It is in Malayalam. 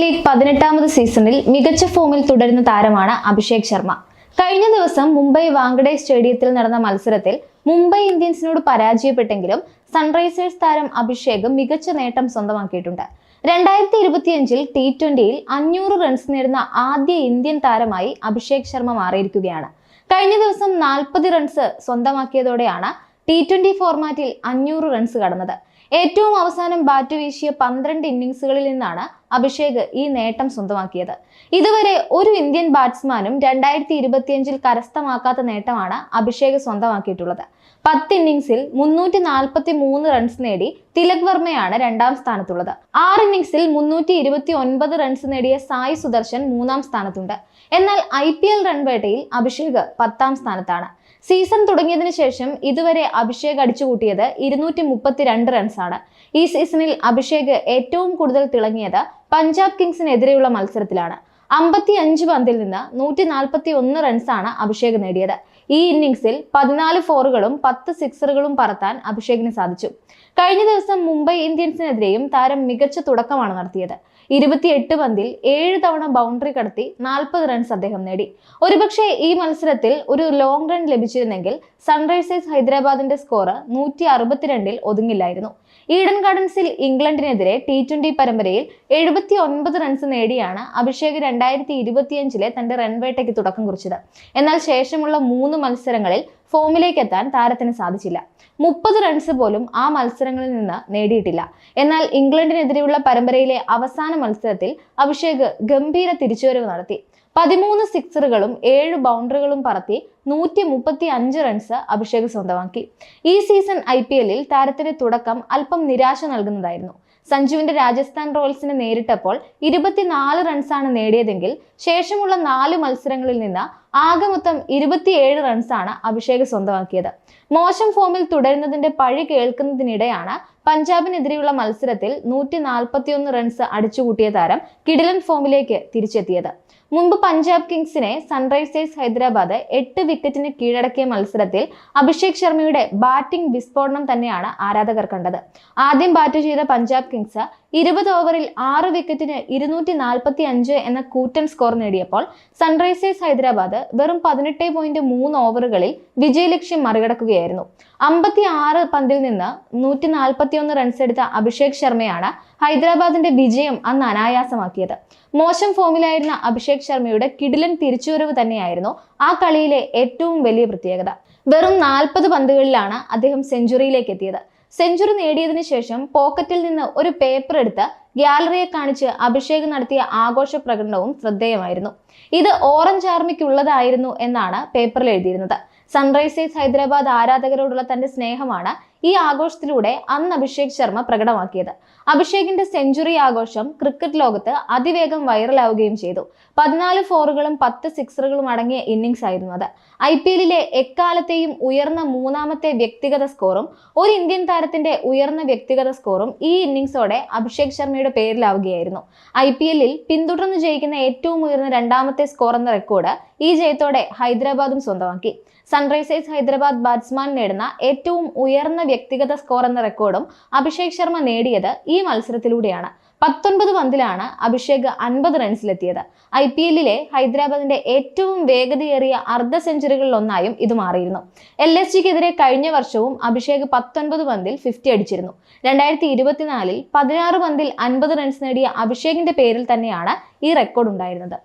ലീഗ് പതിനെട്ടാമത് സീസണിൽ മികച്ച ഫോമിൽ തുടരുന്ന താരമാണ് അഭിഷേക് ശർമ്മ. കഴിഞ്ഞ ദിവസം മുംബൈ വാങ്കഡേ സ്റ്റേഡിയത്തിൽ നടന്ന മത്സരത്തിൽ മുംബൈ ഇന്ത്യൻസിനോട് പരാജയപ്പെട്ടെങ്കിലും സൺറൈസേഴ്സ് താരം അഭിഷേക് മികച്ച നേട്ടം സ്വന്തമാക്കിയിട്ടുണ്ട്. രണ്ടായിരത്തി ഇരുപത്തിയഞ്ചിൽ ടി ട്വന്റിയിൽ അഞ്ഞൂറ് റൺസ് നേടുന്ന ആദ്യ ഇന്ത്യൻ താരമായി അഭിഷേക് ശർമ്മ മാറിയിരിക്കുകയാണ്. കഴിഞ്ഞ ദിവസം നാൽപ്പത് റൺസ് സ്വന്തമാക്കിയതോടെയാണ് ടി ട്വന്റി ഫോർമാറ്റിൽ അഞ്ഞൂറ് റൺസ് കടന്നത്. ഏറ്റവും അവസാനം ബാറ്റ് വീശിയ പന്ത്രണ്ട് ഇന്നിംഗ്സുകളിൽ നിന്നാണ് അഭിഷേക് ഈ നേട്ടം സ്വന്തമാക്കിയത്. ഇതുവരെ ഒരു ഇന്ത്യൻ ബാറ്റ്സ്മാനും രണ്ടായിരത്തി ഇരുപത്തിയഞ്ചിൽ കരസ്ഥമാക്കാത്ത നേട്ടമാണ് അഭിഷേക് സ്വന്തമാക്കിയിട്ടുള്ളത്. പത്ത് ഇന്നിങ്സിൽ മുന്നൂറ്റി നാൽപ്പത്തി മൂന്ന് റൺസ് നേടി തിലക് വർമ്മയാണ് രണ്ടാം സ്ഥാനത്തുള്ളത്. ആറ് ഇന്നിങ്സിൽ മുന്നൂറ്റി ഇരുപത്തി ഒൻപത് റൺസ് നേടിയ സായി സുദർശൻ മൂന്നാം സ്ഥാനത്തുണ്ട്. എന്നാൽ ഐ പി എൽ റൺവേട്ടയിൽ അഭിഷേക് പത്താം സ്ഥാനത്താണ്. സീസൺ തുടങ്ങിയതിനു ശേഷം ഇതുവരെ അഭിഷേക് അടിച്ചുകൂട്ടിയത് ഇരുന്നൂറ്റി മുപ്പത്തിരണ്ട് റൺസാണ് ഈ സീസണിൽ അഭിഷേക് ഏറ്റവും കൂടുതൽ തിളങ്ങിയത് പഞ്ചാബ് കിങ്സിനെതിരെയുള്ള മത്സരത്തിലാണ്. അമ്പത്തി അഞ്ച് പന്തിൽ നിന്ന് നൂറ്റി നാൽപ്പത്തി ഒന്ന് റൺസാണ് അഭിഷേക് നേടിയത്. ഈ ഇന്നിംഗ്സിൽ പതിനാല് ഫോറുകളും പത്ത് സിക്സറുകളും പറത്താൻ അഭിഷേകിന് സാധിച്ചു. കഴിഞ്ഞ ദിവസം മുംബൈ ഇന്ത്യൻസിനെതിരെയും താരം മികച്ച തുടക്കമാണ് നടത്തിയത്. ഇരുപത്തിയെട്ട് പന്തിൽ ഏഴ് തവണ ബൗണ്ടറി കടത്തി നാൽപ്പത് റൺസ് അദ്ദേഹം നേടി. ഒരുപക്ഷെ ഈ മത്സരത്തിൽ ഒരു ലോങ് റൺ ലഭിച്ചിരുന്നെങ്കിൽ സൺറൈസേഴ്സ് ഹൈദരാബാദിന്റെ സ്കോർ നൂറ്റി അറുപത്തിരണ്ടിൽ ഒതുങ്ങില്ലായിരുന്നു. ഈഡൻ ഗാർഡൻസിൽ ഇംഗ്ലണ്ടിനെതിരെ ടി ട്വന്റി പരമ്പരയിൽ എഴുപത്തി ഒൻപത് റൺസ് നേടിയാണ് അഭിഷേക് രണ്ടായിരത്തി ഇരുപത്തിയഞ്ചിലെ തന്റെ റൺവേട്ടയ്ക്ക് തുടക്കം കുറിച്ചത്. എന്നാൽ ശേഷമുള്ള മൂന്ന് മത്സരങ്ങളിൽ ഫോമിലേക്ക് എത്താൻ താരത്തിന് സാധിച്ചില്ല. മുപ്പത് റൺസ് പോലും ആ മത്സരങ്ങളിൽ നിന്ന് നേടിയിട്ടില്ല. എന്നാൽ ഇംഗ്ലണ്ടിനെതിരെയുള്ള പരമ്പരയിലെ അവസാന മത്സരത്തിൽ അഭിഷേക് ഗംഭീര തിരിച്ചുവരവ് നടത്തി. പതിമൂന്ന് സിക്സറുകളും ഏഴ് ബൗണ്ടറികളും പറത്തി നൂറ്റി മുപ്പത്തി അഞ്ച് റൺസ് അഭിഷേക് സ്വന്തമാക്കി. ഈ സീസൺ ഐ പി എല്ലിൽ താരത്തിന്റെ തുടക്കം അല്പം നിരാശ നൽകുന്നതായിരുന്നു. സഞ്ജുവിന്റെ രാജസ്ഥാൻ റോയൽസിനെ നേരിട്ടപ്പോൾ ഇരുപത്തിനാല് റൺസാണ് നേടിയതെങ്കിൽ ശേഷമുള്ള നാല് മത്സരങ്ങളിൽ നിന്ന് ആകെ മൊത്തം ഇരുപത്തിയേഴ് റൺസാണ് അഭിഷേക് സ്വന്തമാക്കിയത്. മോശം ഫോമിൽ തുടരുന്നതിന്റെ പഴി കേൾക്കുന്നതിനിടെയാണ് പഞ്ചാബിനെതിരെയുള്ള മത്സരത്തിൽ നൂറ്റി റൺസ് അടിച്ചുകൂട്ടിയ താരം കിടിലൻ ഫോമിലേക്ക് തിരിച്ചെത്തിയത്. മുമ്പ് പഞ്ചാബ് കിങ്സിനെ സൺറൈസേഴ്സ് ഹൈദരാബാദ് എട്ട് വിക്കറ്റിന് കീഴടക്കിയ മത്സരത്തിൽ അഭിഷേക് ശർമ്മയുടെ ബാറ്റിംഗ് വിസ്ഫോടനം തന്നെയാണ് ആരാധകർ കണ്ടത്. ആദ്യം ബാറ്റ് ചെയ്ത പഞ്ചാബ് കിങ്സ് ഇരുപത് ഓവറിൽ ആറ് വിക്കറ്റിന് ഇരുന്നൂറ്റി നാൽപ്പത്തി അഞ്ച് എന്ന കൂറ്റൻ സ്കോർ നേടിയപ്പോൾ സൺറൈസേഴ്സ് ഹൈദരാബാദ് വെറും പതിനെട്ട് പോയിന്റ് മൂന്ന് ഓവറുകളിൽ വിജയലക്ഷ്യം മറികടക്കുകയായിരുന്നു. അമ്പത്തി ആറ് പന്തിൽ നിന്ന് നൂറ്റി നാൽപ്പത്തി ഒന്ന് റൺസ് എടുത്ത അഭിഷേക് ശർമ്മയാണ് ഹൈദരാബാദിന്റെ വിജയം അന്ന് അനായാസമാക്കിയത്. മോശം ഫോമിലായിരുന്ന അഭിഷേക് ശർമ്മയുടെ കിടിലൻ തിരിച്ചുവരവ് തന്നെയായിരുന്നു ആ കളിയിലെ ഏറ്റവും വലിയ പ്രത്യേകത. വെറും നാൽപ്പത് പന്തുകളിലാണ് അദ്ദേഹം സെഞ്ചുറിയിലേക്ക് എത്തിയത്. സെഞ്ചുറി നേടിയതിനു ശേഷം പോക്കറ്റിൽ നിന്ന് ഒരു പേപ്പർ എടുത്ത് ഗ്യാലറിയെ കാണിച്ച് അഭിഷേക് നടത്തിയ ആഘോഷ പ്രകടനവും ശ്രദ്ധേയമായിരുന്നു. ഇത് ഓറഞ്ച് ആർമിക്കുള്ളതായിരുന്നു എന്നാണ് പേപ്പറിൽ എഴുതിയിരുന്നത്. സൺറൈസേഴ്സ് ഹൈദരാബാദ് ആരാധകരോടുള്ള തന്റെ സ്നേഹമാണ് ഈ ആഘോഷത്തിലൂടെ അന്ന് അഭിഷേക് ശർമ്മ പ്രകടമാക്കിയത്. അഭിഷേകിന്റെ സെഞ്ചുറി ആഘോഷം ക്രിക്കറ്റ് ലോകത്ത് അതിവേഗം വൈറലാവുകയും ചെയ്തു. പതിനാല് ഫോറുകളും പത്ത് സിക്സറുകളും അടങ്ങിയ ഇന്നിംഗ്സ് ആയിരുന്നു അത്. ഐ പി എല്ലിലെ എക്കാലത്തെയും ഉയർന്ന മൂന്നാമത്തെ വ്യക്തിഗത സ്കോറും ഒരു ഇന്ത്യൻ താരത്തിന്റെ ഉയർന്ന വ്യക്തിഗത സ്കോറും ഈ ഇന്നിംഗ്സോടെ അഭിഷേക് ശർമ്മയുടെ പേരിലാവുകയായിരുന്നു. ഐ പി എല്ലിൽ പിന്തുടർന്ന് ജയിക്കുന്ന ഏറ്റവും ഉയർന്ന രണ്ടാമത്തെ സ്കോർ എന്ന റെക്കോർഡ് ഈ ജയത്തോടെ ഹൈദരാബാദും സ്വന്തമാക്കി. സൺറൈസേഴ്സ് ഹൈദരാബാദ് ബാറ്റ്സ്മാൻ നേടുന്ന ഏറ്റവും ഉയർന്ന വ്യക്തിഗത സ്കോർ എന്ന റെക്കോർഡും അഭിഷേക് ശർമ്മ നേടിയത് ഈ മത്സരത്തിലൂടെയാണ്. പത്തൊൻപത് പന്തിലാണ് അഭിഷേക് അൻപത് റൺസിലെത്തിയത് ഐ പി എല്ലിലെ ഹൈദരാബാദിന്റെ ഏറ്റവും വേഗതയേറിയ അർദ്ധ സെഞ്ചുറികളിൽ ഒന്നായും ഇത് മാറിയിരുന്നു. എൽ എസ് ജിക്കെതിരെ കഴിഞ്ഞ വർഷവും അഭിഷേക് പത്തൊൻപത് പന്തിൽ ഫിഫ്റ്റി അടിച്ചിരുന്നു. രണ്ടായിരത്തി ഇരുപത്തിനാലിൽ പതിനാറ് പന്തിൽ അൻപത് റൺസ് നേടിയ അഭിഷേകിന്റെ പേരിൽ തന്നെയാണ് ഈ റെക്കോർഡ് ഉണ്ടായിരുന്നത്.